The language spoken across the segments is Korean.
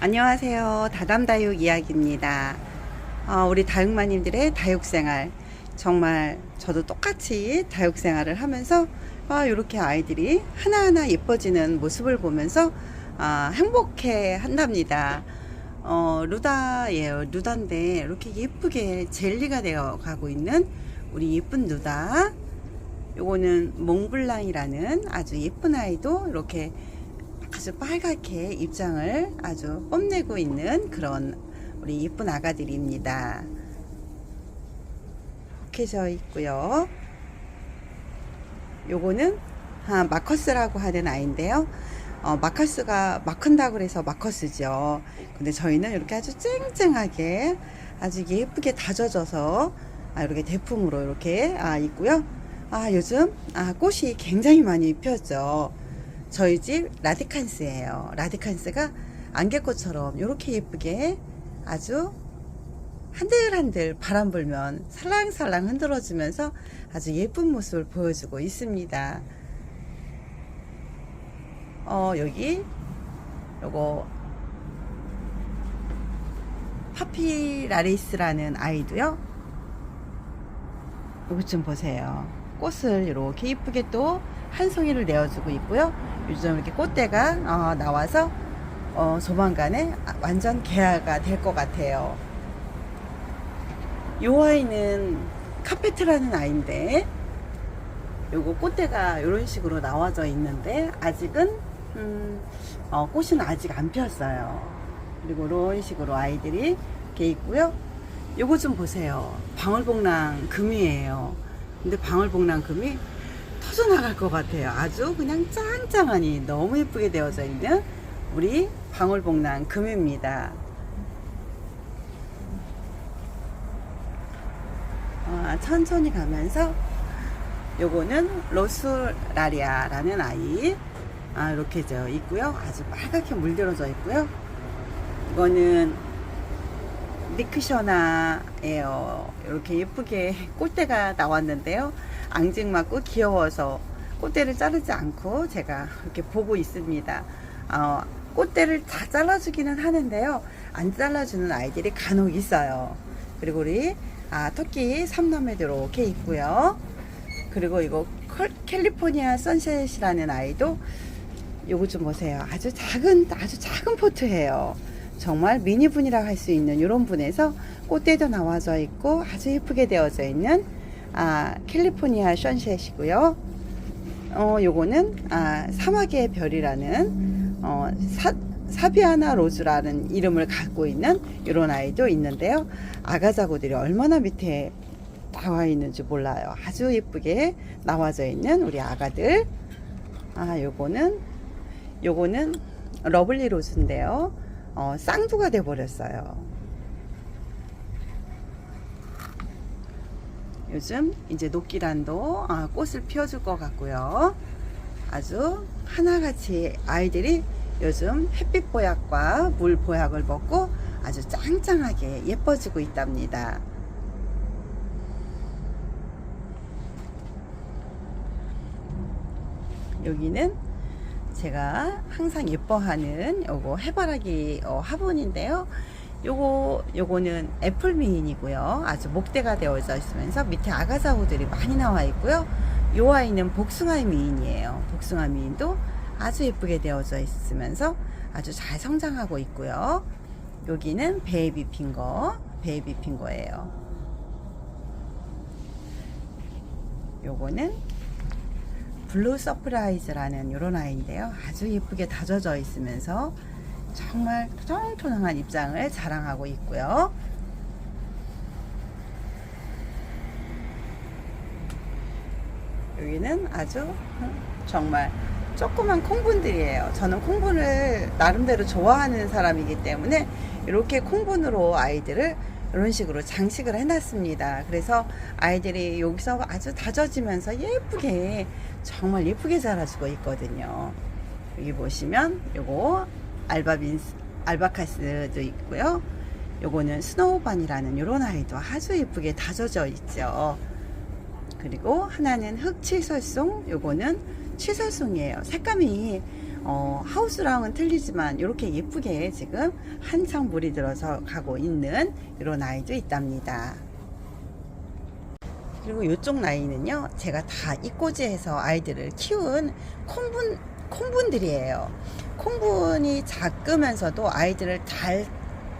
안녕하세요. 다담다육 이야기입니다. 어, 우리 다육마님들의 다육생활. 정말 저도 똑같이 다육생활을 하면서 아, 이렇게 아이들이 하나하나 예뻐지는 모습을 보면서 아, 행복해 한답니다. 어, 루다예요. 루다인데 이렇게 예쁘게 젤리가 되어 가고 있는 우리 예쁜 루다. 요거는 몽블랑이라는 아주 예쁜 아이도 이렇게 아주 빨갛게 입장을 아주 뽐내고 있는 그런 우리 예쁜 아가들입니다. 혹해져 있고요. 요거는 아, 마커스라고 하는 아이인데요. 어, 마커스가 막 큰다고 그래서 마커스죠. 근데 저희는 이렇게 아주 쨍쨍하게 아주 예쁘게 다져져서 아, 이렇게 대품으로 이렇게 아, 있고요. 아, 요즘 아, 꽃이 굉장히 많이 피었죠. 저희 집 라디칸스예요. 라디칸스가 안개꽃처럼 이렇게 예쁘게 아주 한들한들 바람 불면 살랑살랑 흔들어주면서 아주 예쁜 모습을 보여주고 있습니다. 어, 여기 요거 파피라리스라는 아이도요. 이것 좀 보세요. 꽃을 이렇게 이쁘게 또 한 송이를 내어주고 있고요. 요즘 이렇게 꽃대가 어, 나와서 어, 조만간에 완전 개화가 될 것 같아요. 이 아이는 카페트라는 아이인데 요거 꽃대가 이런 식으로 나와져 있는데 아직은 음, 어, 꽃은 아직 안 피었어요. 그리고 이런 식으로 아이들이 이렇게 있고요. 요거 좀 보세요. 방울복랑 금이에요. 근데 방울복랑 금이 터져나갈 것 같아요. 아주 그냥 짱짱하니 너무 예쁘게 되어져 있는 우리 방울복랑 금입니다. 아, 천천히 가면서 요거는 로스라리아라는 아이 아, 이렇게 저 있고요. 아주 빨갛게 물들어져 있고요. 이거는 미크셔나예요. 이렇게 예쁘게 꽃대가 나왔는데요. 앙증맞고 귀여워서 꽃대를 자르지 않고 제가 이렇게 보고 있습니다. 어, 꽃대를 다 잘라주기는 하는데요. 안 잘라주는 아이들이 간혹 있어요. 그리고 우리 아, 토끼 삼남매도 이렇게 있고요. 그리고 이거 컬- 캘리포니아 선셋이라는 아이도 요거 좀 보세요. 아주 작은 아주 작은 포트예요. 정말 미니분이라고 할 수 있는 이런 분에서 꽃대도 나와져 있고 아주 예쁘게 되어져 있는 아, 캘리포니아 션셋이고요. 어, 요거는 아, 사막의 별이라는 어, 사, 사비아나 로즈라는 이름을 갖고 있는 이런 아이도 있는데요. 아가자고들이 얼마나 밑에 나와 있는지 몰라요. 아주 예쁘게 나와져 있는 우리 아가들. 아, 요거는 요거는 러블리 로즈인데요. 어, 쌍두가 돼 버렸어요. 요즘 이제 녹기란도 아, 꽃을 피워줄 것 같고요. 아주 하나같이 아이들이 요즘 햇빛 보약과 물 보약을 먹고 아주 짱짱하게 예뻐지고 있답니다. 여기는 제가 항상 예뻐하는 요거 해바라기 어, 화분인데요. 요거 요거는 애플 미인이고요. 아주 목대가 되어져 있으면서 밑에 아가자우들이 많이 나와 있고요. 요 아이는 복숭아 미인이에요. 복숭아 미인도 아주 예쁘게 되어져 있으면서 아주 잘 성장하고 있고요. 여기는 베이비 핑거, 베이비 핑거예요. 요거는 블루 서프라이즈라는 이런 아이인데요. 아주 예쁘게 다져져 있으면서 정말 토종토종한 입장을 자랑하고 있고요. 여기는 아주 정말 조그만 콩분들이에요. 저는 콩분을 나름대로 좋아하는 사람이기 때문에 이렇게 콩분으로 아이들을 이런 식으로 장식을 해놨습니다. 그래서 아이들이 여기서 아주 다져지면서 예쁘게 정말 예쁘게 자라주고 있거든요. 여기 보시면 요거 알바빈스 알바카스도 있고요. 요거는 스노우반이라는 요런 아이도 아주 예쁘게 다져져 있죠. 그리고 하나는 흑치설송, 요거는 치설송이에요. 색감이 어, 하우스랑은 틀리지만 이렇게 예쁘게 지금 한창 물이 들어서 가고 있는 이런 아이도 있답니다. 그리고 이쪽 나이는요, 제가 다 이꼬지에서 아이들을 키운 콩분, 콩분들이에요. 콩분이 작으면서도 아이들을 잘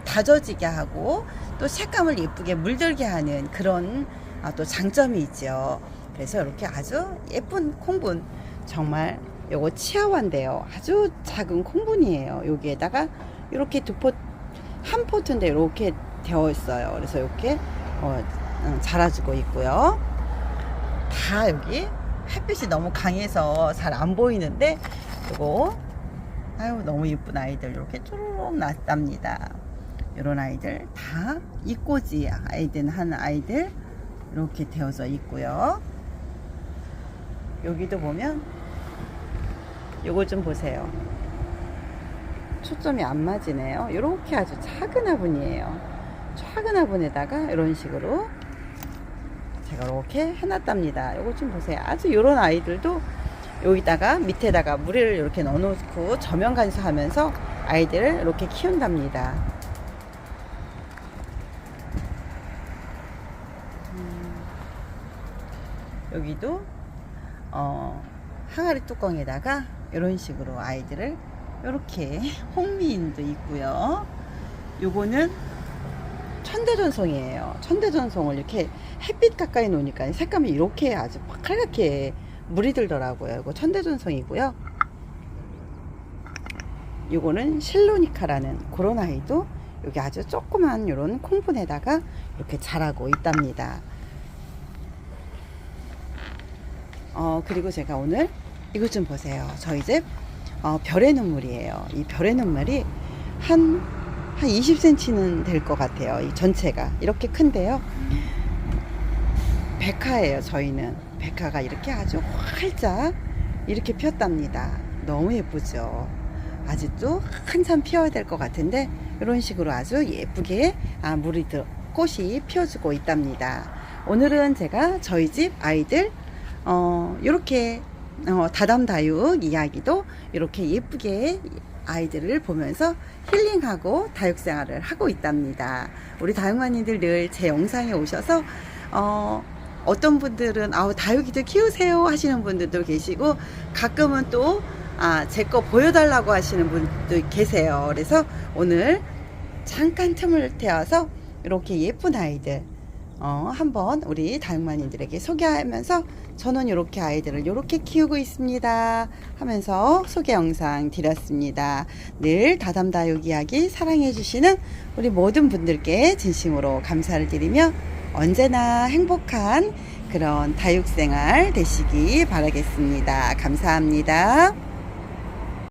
다져지게 하고 또 색감을 예쁘게 물들게 하는 그런 아, 또 장점이 있죠. 그래서 이렇게 아주 예쁜 콩분 정말 요거 치아와인데요. 아주 작은 콩분이에요. 여기에다가 이렇게 두 포, 한 포트인데 이렇게 되어 있어요. 그래서 이렇게 어, 음, 자라주고 있고요. 다 여기 햇빛이 너무 강해서 잘 안 보이는데 요거 아유 너무 예쁜 아이들 이렇게 쭈루룩 났답니다. 이런 아이들 다 이꼬지 아이들 한 아이들 이렇게 되어져 있고요. 여기도 보면 요거 좀 보세요. 초점이 안 맞으네요. 이렇게 아주 작은 화분이에요. 작은 화분에다가 이런 식으로 제가 이렇게 해놨답니다. 요거 좀 보세요. 아주 이런 아이들도 여기다가 밑에다가 물을 이렇게 넣어놓고 저면 간수하면서 아이들을 이렇게 키운답니다. 음, 여기도 어, 항아리 뚜껑에다가 이런 식으로 아이들을 이렇게 홍미인도 있고요. 요거는 천대전송이에요. 천대전송을 이렇게 햇빛 가까이 놓으니까 색감이 이렇게 아주 빨갛게 물이 들더라고요. 이거 천대전송이고요. 요거는 실로니카라는 그런 아이도 여기 아주 조그만 요런 콩분에다가 이렇게 자라고 있답니다. 어, 그리고 제가 오늘 이것 좀 보세요. 저희 집 어, 별의 눈물이에요. 이 별의 눈물이 한, 한 20cm는 될 것 같아요. 이 전체가. 이렇게 큰데요. 백화예요, 저희는. 백화가 이렇게 아주 활짝 이렇게 피었답니다. 너무 예쁘죠. 아직도 한참 피어야 될 것 같은데, 이런 식으로 아주 예쁘게 아, 물이 들, 꽃이 피어주고 있답니다. 오늘은 제가 저희 집 아이들 어, 요렇게, 어, 다담다육 이야기도 이렇게 예쁘게 아이들을 보면서 힐링하고 다육 생활을 하고 있답니다. 우리 다육마님들 늘 제 영상에 오셔서, 어, 어떤 분들은, 아우, 다육이들 키우세요 하시는 분들도 계시고, 가끔은 또, 아, 제 거 보여달라고 하시는 분도 계세요. 그래서 오늘 잠깐 틈을 태워서 이렇게 예쁜 아이들, 어, 한번 우리 다육마님들에게 소개하면서 저는 이렇게 아이들을 이렇게 키우고 있습니다 하면서 소개 영상 드렸습니다. 늘 다담다육 이야기 사랑해주시는 우리 모든 분들께 진심으로 감사를 드리며 언제나 행복한 그런 다육생활 되시기 바라겠습니다. 감사합니다.